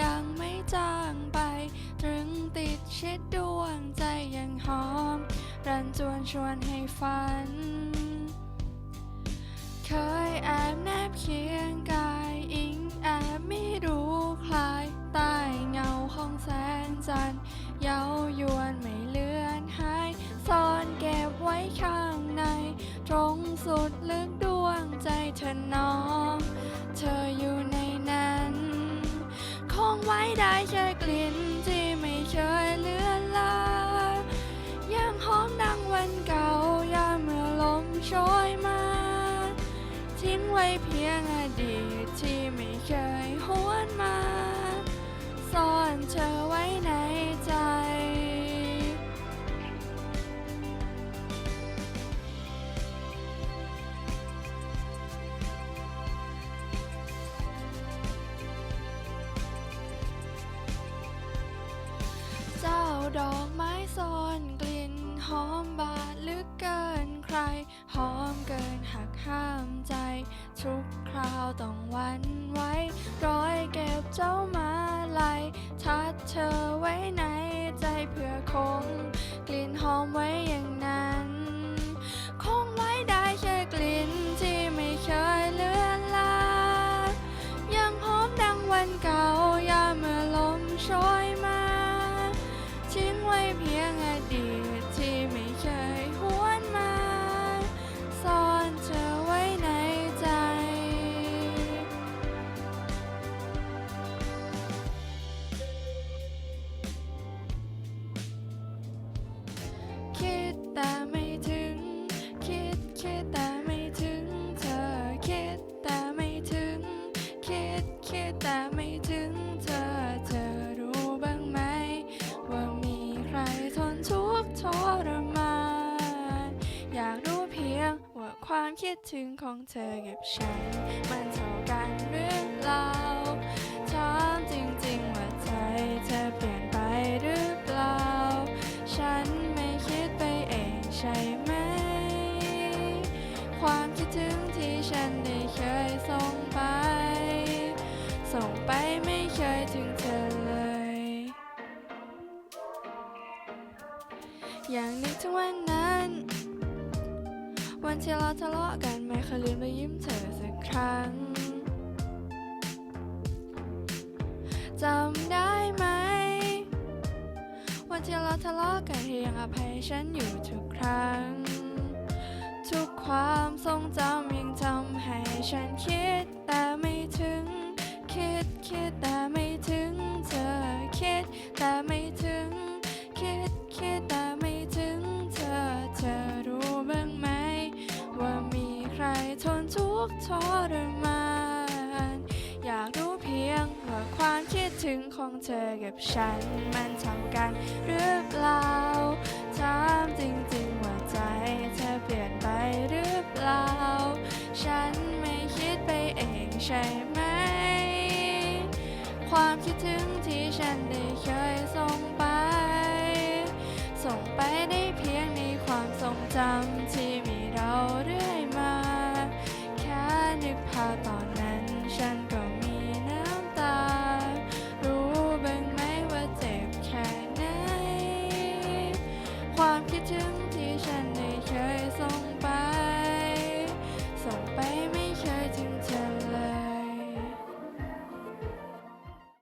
ยังไม่จางไป ตรึงติดชิดดวงใจยังหอม รันจวนชวนให้ฝัน เคยแอบแนบเคียงกายอิงแอบไม่รู้คลายใต้เงาของแสงจันทร์เย้ายวนไม่เลือนหายซ่อนเก็บไว้ข้างใน ตรงสุดลึกดวงใจเธอนอง ไว้ได้แค่กลิ่น ดอกไม้ซ่อนกลิ่นหอมบาดลึกเกินใคร หอมเกินหักห้ามใจ ทุกคราวต้องวันไว้ ร้อยเก็บเจ้ามาลายทัดเธอไว้ในใจเพื่อคง กลิ่นหอมไว้อย่างนั้น คิดแต่ไม่ถึงเธอ คิดแต่ไม่ถึง คิดคิดแต่ไม่ถึงเธอ เธอรู้บ้างไหม ว่ามีใครทนทุกข์ทรมานอยากรู้เพียงว่าความคิดถึงของเธอกับฉัน มันเท่ากันหรือเปล่าถามจริงๆว่าใจเธอเปลี่ยนไปหรือ ส่งไป ส่งไปไม่เคยถึงเธอเลย อย่างนึกถึงวันนั้น วันที่เราทะเลาะกันไม่เคยลืมไปยิ้มเธอสักครั้งจำได้ไหม วันที่เราทะเลาะกันที่ยังอภัยฉันอยู่ทุกครั้ง ฉันคิดแต่ไม่ถึง คิดคิดแต่ไม่ถึง เธอคิดแต่ไม่ถึง คิดคิดแต่ไม่ถึง เธอเธอรู้บ้างไหม ว่ามีใครทนทุกข์ทรมาน อยากรู้เพียงว่าความคิดถึงของเธอกับฉันมันเท่า ใช่ไหม ความคิดถึงที่ฉันได้เคยส่งไป ส่งไปได้เพียงในความทรงจำที่มีเราเรื่อยมา แค่นึกภาพตอน